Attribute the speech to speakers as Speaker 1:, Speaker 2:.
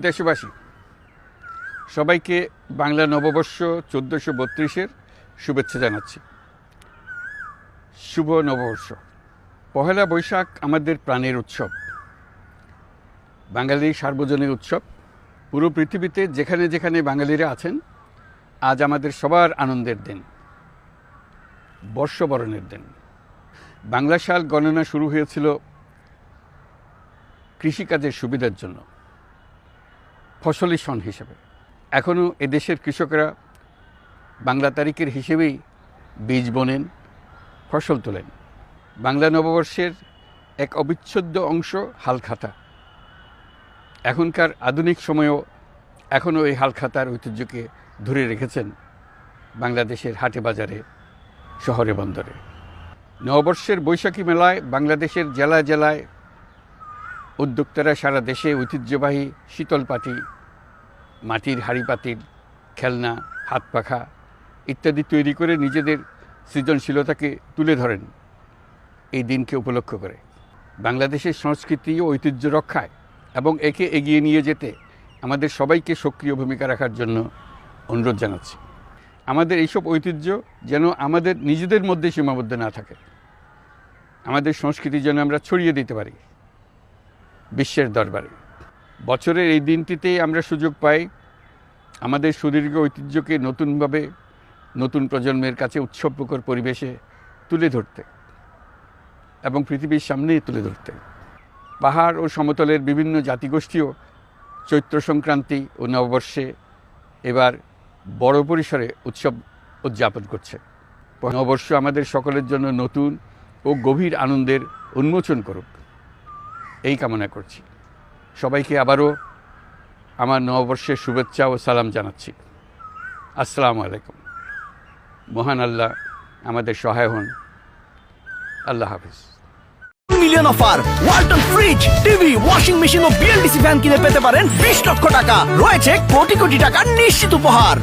Speaker 1: দেশবাসী, সবাইকে বাংলা নববর্ষ চোদ্দোশো বত্রিশের শুভেচ্ছা জানাচ্ছি। শুভ নববর্ষ। পহেলা বৈশাখ আমাদের প্রাণের উৎসব। বাঙালির সার্বজনীন উৎসব। পুরো পৃথিবীতে যেখানে যেখানে বাঙালিরা আছেন, আজ আমাদের সবার আনন্দের দিন। বর্ষবরণের দিন। বাংলা সাল গণনা শুরু হয়েছিল কৃষিকাজের সুবিধার জন্য। ফসলি সন হিসেবে। এখনও এদেশের কৃষকরা বাংলা তারিখের হিসেবেই বীজ বোনেন, ফসল তোলেন। বাংলা নববর্ষের এক অবিচ্ছেদ্য অংশ হালখাতা। এখনকার আধুনিক সময়েও এখনও এই হালখাতার ঐতিহ্যকে ধরে রেখেছেন বাংলাদেশের হাটে বাজারে, শহরে বন্দরে। নববর্ষের বৈশাখী মেলায় বাংলাদেশের জেলায় জেলায় উদ্যোক্তারা সারা দেশে ঐতিহ্যবাহী শীতল পাটি মাটির হাঁড়ি পাতিল খেলনা হাত পাখা ইত্যাদি তৈরি করে নিজেদের সৃজনশীলতাকে তুলে ধরেন। এই দিনকে উপলক্ষ করে। বাংলাদেশের সংস্কৃতি ও ঐতিহ্য রক্ষায় এবং একে এগিয়ে নিয়ে যেতে আমাদের সবাইকে সক্রিয় ভূমিকা রাখার জন্য অনুরোধ জানাচ্ছি। আমাদের এইসব ঐতিহ্য যেন আমাদের নিজেদের মধ্যে সীমাবদ্ধ না থাকে। আমাদের সংস্কৃতি যেন আমরা ছড়িয়ে দিতে পারি। বিশ্বের দরবারে। বছরের এই দিনটিতেই আমরা সুযোগ পাই আমাদের সুদীর্ঘ ঐতিহ্যকে নতুনভাবে নতুন প্রজন্মের কাছে উৎসবমুখর পরিবেশে তুলে ধরতে এবং পৃথিবীর সামনেই তুলে ধরতে। পাহাড় ও সমতলের বিভিন্ন জাতিগোষ্ঠীও চৈত্র সংক্রান্তি ও নববর্ষে এবার বড় পরিসরে উৎসব উদযাপন করছে। নববর্ষ আমাদের সকলের জন্য নতুন ও গভীর আনন্দের উন্মোচন করুক। এই কামনা করছি। সবাইকে আবারও আমার নববর্ষের শুভেচ্ছা ও সালাম জানাচ্ছি। আসসালামু আলাইকুম। মহান আল্লাহ আমাদের সহায় হন। আল্লাহ হাফিজ।
Speaker 2: Million offer Walton fridge TV washing machine ও বিএলডিসি ফ্যান কিনে পেতে পারেন বিশ লক্ষ টাকা। রয়েছে কোটি কোটি টাকার নিশ্চিত উপহার।